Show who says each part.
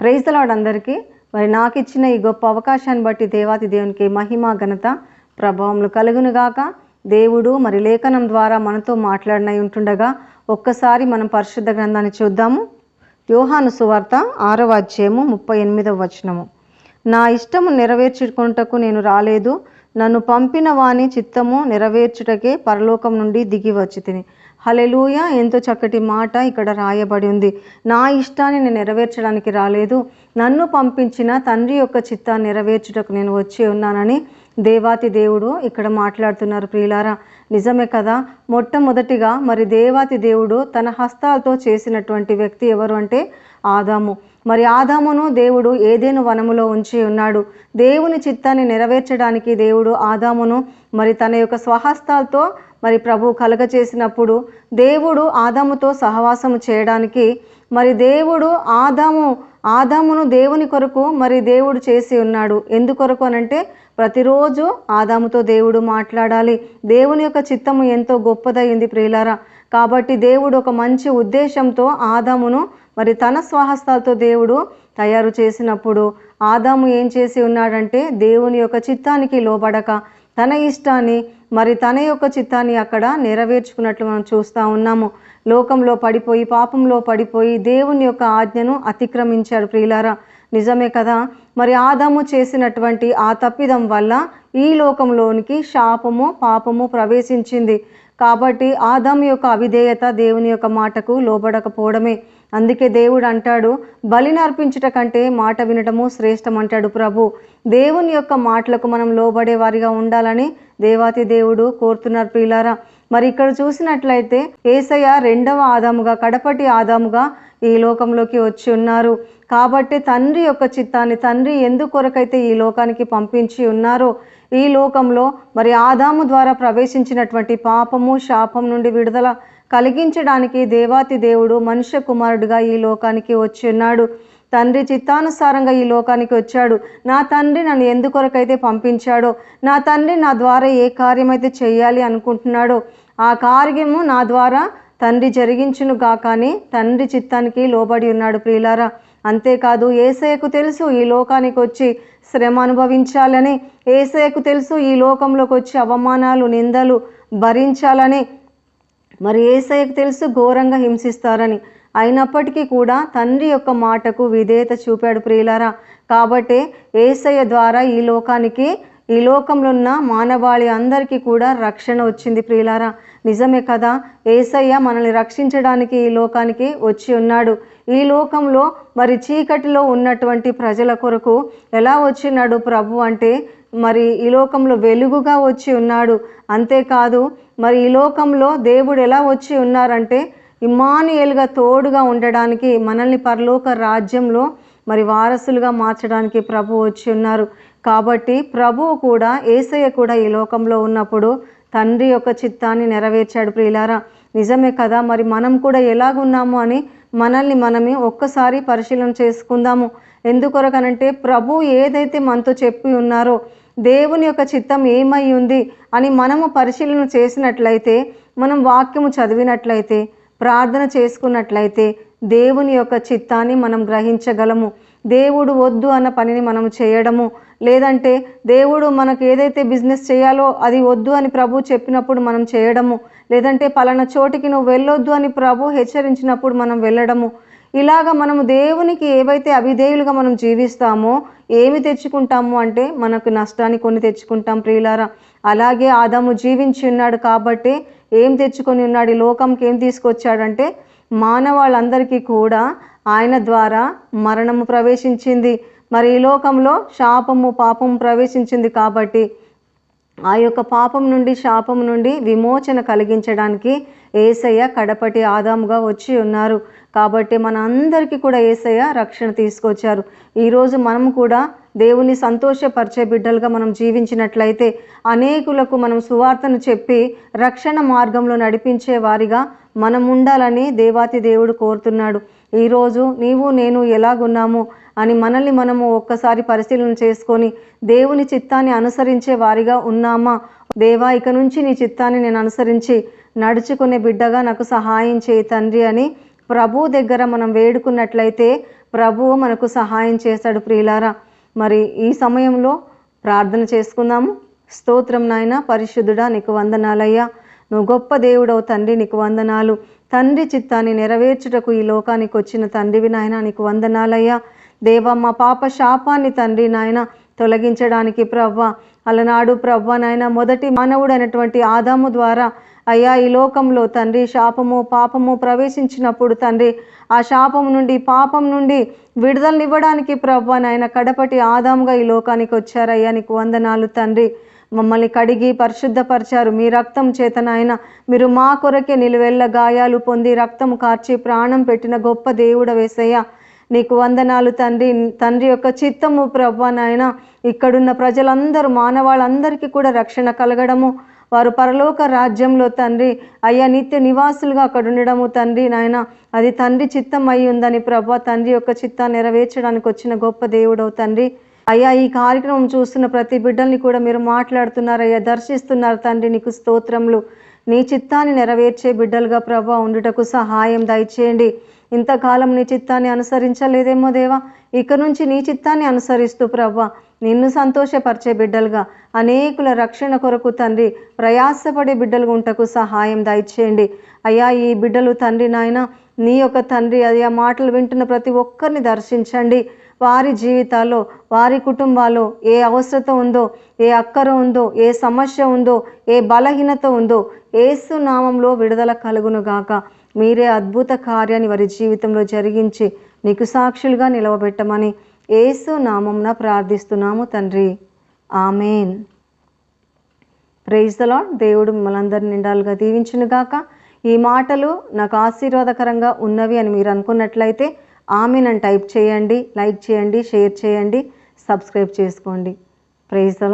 Speaker 1: ప్రైజ్లాడ్ అందరికీ. మరి నాకు ఇచ్చిన ఈ గొప్ప అవకాశాన్ని బట్టి దేవాతి దేవునికి మహిమ ఘనత ప్రభావములు కలుగునుగాక దేవుడు మరి లేఖనం ద్వారా మనతో మాట్లాడినై ఉంటుండగా ఒక్కసారి మనం పరిశుద్ధ గ్రంథాన్ని చూద్దాము. యోహాను సువార్త ఆరవ అధ్యాయము ముప్పై ఎనిమిదవ వచనము. నా ఇష్టము నెరవేర్చుకుంటకు నేను రాలేదు. నన్ను పంపిన వాని చిత్తము నెరవేర్చుటకే పరలోకం నుండి దిగి వచ్చి తిని హలెలూయ ఎంతో చక్కటి మాట ఇక్కడ రాయబడి ఉంది. నా ఇష్టాన్ని నేను నెరవేర్చడానికి రాలేదు. నన్ను పంపించిన తండ్రి యొక్క చిత్తాన్ని నెరవేర్చుటకు నేను వచ్చి ఉన్నానని దేవాతి దేవుడు ఇక్కడ మాట్లాడుతున్నారు ప్రియులారా. నిజమే కదా మొట్టమొదటిగా మరి దేవాతి దేవుడు తన హస్తాలతో చేసినటువంటి వ్యక్తి ఎవరు అంటే ఆదాము. మరి ఆదామును దేవుడు ఏదేను వనములో ఉంచి ఉన్నాడు. దేవుని చిత్తాన్ని నెరవేర్చడానికి దేవుడు ఆదామును మరి తన యొక్క స్వహస్తాలతో మరి ప్రభు కలగచేసినప్పుడు దేవుడు ఆదాముతో సహవాసము చేయడానికి మరి దేవుడు ఆదాము ఆదామును దేవుని కొరకు మరి దేవుడు చేసి ఉన్నాడు. ఎందుకొరకు అనంటే ప్రతిరోజు ఆదాముతో దేవుడు మాట్లాడాలి. దేవుని యొక్క చిత్తము ఎంతో గొప్పదైంది ప్రియులారా. కాబట్టి దేవుడు ఒక మంచి ఉద్దేశంతో ఆదామును మరి తన స్వహస్తాలతో దేవుడు తయారు చేసినప్పుడు ఆదాము ఏం చేసి ఉన్నాడంటే దేవుని యొక్క చిత్తానికి లోబడక తన ఇష్టాన్ని మరి తన యొక్క చిత్తాన్ని అక్కడ నెరవేర్చుకున్నట్లు మనం చూస్తూ ఉన్నాము. లోకంలో పడిపోయి పాపంలో పడిపోయి దేవుని యొక్క ఆజ్ఞను అతిక్రమించాడు ప్రియులారా. నిజమే కదా? మరి ఆదాము చేసినటువంటి ఆ తప్పిదం వల్ల ఈ లోకంలోనికి శాపము పాపము ప్రవేశించింది. కాబట్టి ఆదాము యొక్క అవిధేయత దేవుని యొక్క మాటకు లోబడకపోవడమే. అందుకే దేవుడు అంటాడు బలిని అర్పించుట కంటే మాట వినటము శ్రేష్టం అంటాడు ప్రభు. దేవుని యొక్క మాటలకు మనం లోబడే వారిగా ఉండాలని దేవాతి దేవుడు కోరుతున్నారు ప్రియులారా. మరి ఇక్కడ చూసినట్లయితే ఏసయ్య రెండవ ఆదాముగా కడపటి ఆదాముగా ఈ లోకంలోకి వచ్చి ఉన్నారు. కాబట్టి తండ్రి యొక్క చిత్తాన్ని తండ్రి ఎందుకొరకైతే ఈ లోకానికి పంపించి ఉన్నారో ఈ లోకంలో మరి ఆదాము ద్వారా ప్రవేశించినటువంటి పాపము శాపం నుండి విడుదల కలిగించడానికి దేవాతి దేవుడు మనుష్య కుమారుడిగా ఈ లోకానికి వచ్చి ఉన్నాడు. తండ్రి చిత్తానుసారంగా ఈ లోకానికి వచ్చాడు. నా తండ్రి నన్ను ఎందుకొరకైతే పంపించాడో నా తండ్రి నా ద్వారా ఏ కార్యమైతే చేయాలి అనుకుంటున్నాడో ఆ కార్యము నా ద్వారా తండ్రి జరిగించును గాకని తండ్రి చిత్తానికి లోబడి ఉన్నాడు ప్రియులారా. అంతేకాదు ఏసయ్యకు తెలుసు ఈ లోకానికి వచ్చి శ్రమ అనుభవించాలని ఏసయ్యకు తెలుసు ఈ లోకంలోకి వచ్చి అవమానాలు నిందలు భరించాలని మరి ఏసయ్యకు తెలుసు ఘోరంగా హింసిస్తారని. అయినప్పటికీ కూడా తండ్రి యొక్క మాటకు విధేయత చూపాడు ప్రియులారా. కాబట్టే ఏసయ్య ద్వారా ఈ లోకానికి ఈ లోకంలో ఉన్న మానవాళి అందరికీ కూడా రక్షణ వచ్చింది ప్రియులారా. నిజమే కదా ఏసయ్య మనల్ని రక్షించడానికి ఈ లోకానికి వచ్చి ఉన్నాడు. ఈ లోకంలో మరి చీకటిలో ఉన్నటువంటి ప్రజల కొరకు ఎలా వచ్చినాడు ప్రభు అంటే మరి ఈ లోకంలో వెలుగుగా వచ్చి ఉన్నాడు. అంతేకాదు మరి ఈ లోకంలో దేవుడు ఎలా వచ్చి ఉన్నారంటే ఇమానుయేల్గా తోడుగా ఉండడానికి మనల్ని పరలోక రాజ్యంలో మరి వారసులుగా మార్చడానికి ప్రభు వచ్చి ఉన్నారు. కాబట్టి ప్రభువు కూడా ఏసయ్య కూడా ఈ లోకంలో ఉన్నప్పుడు తండ్రి యొక్క చిత్తాన్ని నెరవేర్చాడు ప్రియులారా. నిజమే కదా మరి మనం కూడా ఎలాగున్నాము అని మనల్ని మనమే ఒక్కసారి పరిశీలన చేసుకుందాము. ఎందుకొరకనంటే ప్రభు ఏదైతే మనతో చెప్పి ఉన్నారో దేవుని యొక్క చిత్తం ఏమై ఉంది అని మనము పరిశీలన చేసినట్లయితే మనం వాక్యము చదివినట్లయితే ప్రార్థన చేసుకున్నట్లయితే దేవుని యొక్క చిత్తాన్ని మనం గ్రహించగలము. దేవుడు వద్దు అన్న పనిని మనం చేయడము. లేదంటే దేవుడు మనకు ఏదైతే బిజినెస్ చేయాలో అది వద్దు అని ప్రభు చెప్పినప్పుడు మనం చేయడము. లేదంటే పలానా చోటికి నువ్వు వెళ్ళొద్దు అని ప్రభు హెచ్చరించినప్పుడు మనం వెళ్ళడము. ఇలాగ మనము దేవునికి ఏవైతే అవిధేయులుగా మనం జీవిస్తామో ఏమి తెచ్చుకుంటాము అంటే మనకు నష్టాన్ని కొన్ని తెచ్చుకుంటాం ప్రియులారా. అలాగే ఆదాము జీవించి ఉన్నాడు కాబట్టి ఏం తెచ్చుకొని ఉన్నాడు ఈ లోకంకి ఏం తీసుకొచ్చాడంటే మానవాళ్ళందరికీ కూడా ఆయన ద్వారా మరణము ప్రవేశించింది. మరి ఈ లోకంలో శాపము పాపము ప్రవేశించింది కాబట్టి ఆ యొక్క పాపం నుండి శాపం నుండి విమోచన కలిగించడానికి ఏసయ్య కడపటి ఆదాముగా వచ్చి ఉన్నారు. కాబట్టి మన అందరికీ కూడా ఏసయ్య రక్షణ తీసుకొచ్చారు. ఈరోజు మనం కూడా దేవుని సంతోషపరిచే బిడ్డలుగా మనం జీవించినట్లయితే అనేకులకు మనం సువార్తను చెప్పి రక్షణ మార్గంలో నడిపించే వారిగా మనం ఉండాలని దేవాతి దేవుడు కోరుతున్నాడు. ఈరోజు నీవు నేను ఎలాగున్నాము అని మనల్ని మనము ఒక్కసారి పరిశీలన చేసుకొని దేవుని చిత్తాన్ని అనుసరించే వారిగా ఉన్నామా? దేవా ఇక నుంచి నీ చిత్తాన్ని నేను అనుసరించి నడుచుకునే బిడ్డగా నాకు సహాయం చేయి తండ్రి అని ప్రభు దగ్గర మనం వేడుకున్నట్లయితే ప్రభువు మనకు సహాయం చేశాడు ప్రియులారా. మరి ఈ సమయంలో ప్రార్థన చేసుకుందాము. స్తోత్రం నాయన పరిశుద్ధుడా నీకు వందనాలయ్యా. నువ్వు గొప్ప దేవుడవు తండ్రి నీకు వందనాలు. తండ్రి చిత్తాన్ని నెరవేర్చుటకు ఈ లోకానికి వచ్చిన తండ్రివి నాయన నీకు వందనాలయ్యా. దేవ మా పాప శాపాన్ని తండ్రి నాయన తొలగించడానికి ప్రవ్వ అలనాడు ప్రవ్వ నాయన మొదటి మానవుడు ఆదాము ద్వారా అయ్యా ఈ లోకంలో తండ్రి శాపము పాపము ప్రవేశించినప్పుడు తండ్రి ఆ శాపం నుండి పాపం నుండి విడుదలనివ్వడానికి ప్రవ్వ నాయన కడపటి ఆదాముగా ఈ లోకానికి వచ్చారయ్యా నీకు వందనాలు తండ్రి. మమ్మల్ని కడిగి పరిశుద్ధపరిచారు. మీ రక్తం చేత నాయన మీరు మా కొరకే నిలువెల్ల గాయాలు పొంది రక్తం కార్చి ప్రాణం పెట్టిన గొప్ప దేవుడ వేసయ్య. నీకు వందనాలు తండ్రి. తండ్రి యొక్క చిత్తము ప్రభా నాయన ఇక్కడున్న ప్రజలందరూ మానవాళ్ళందరికీ కూడా రక్షణ కలగడము. వారు పరలోక రాజ్యంలో తండ్రి అయ్యా నిత్య నివాసులుగా అక్కడ ఉండడము తండ్రి నాయన. అది తండ్రి చిత్తం అయి ఉందని ప్రభా తండ్రి యొక్క చిత్తాన్ని నెరవేర్చడానికి వచ్చిన గొప్ప దేవుడవు తండ్రి. అయ్యా ఈ కార్యక్రమం చూస్తున్న ప్రతి బిడ్డల్ని కూడా మీరు మాట్లాడుతున్నారు అయ్యా దర్శిస్తున్నారు తండ్రి నీకు స్తోత్రములు. నీ చిత్తాన్ని నెరవేర్చే బిడ్డలుగా ప్రభా ఉండుటకు సహాయం దయచేయండి. ఇంతకాలం నీ చిత్తాన్ని అనుసరించలేదేమో దేవా? ఇక నుంచి నీ చిత్తాన్ని అనుసరిస్తూ ప్రభా నిన్ను సంతోషపరిచే బిడ్డలుగా అనేకుల రక్షణ కొరకు తండ్రి ప్రయాసపడే బిడ్డలు ఉంటకు సహాయం దయచేయండి. అయ్యా ఈ బిడ్డలు తండ్రి నాయన నీ యొక్క తండ్రి అయ్యా మాటలు వింటున్న ప్రతి ఒక్కరిని దర్శించండి. వారి జీవితాల్లో వారి కుటుంబాల్లో ఏ అవసరత ఉందో ఏ అక్కర ఉందో ఏ సమస్య ఉందో ఏ బలహీనత ఉందో ఏసు నామంలో విడుదల కలుగును గాక. మీరే అద్భుత కార్యాన్ని వారి జీవితంలో జరిగించి నీకు సాక్షులుగా నిలవబెట్టమని ఏసు నామంన ప్రార్థిస్తున్నాము తండ్రి. ఆమెన్. ప్రైజ్ లాడ్ దేవుడు మిమ్మల్ని అందరినీ నిండాలుగా దీవించును గాక. ఈ మాటలు నాకు ఆశీర్వాదకరంగా ఉన్నవి అని మీరు అనుకున్నట్లయితే ఆమెను నన్ను టైప్ చేయండి లైక్ చేయండి షేర్ చేయండి సబ్స్క్రైబ్ చేసుకోండి. Praise the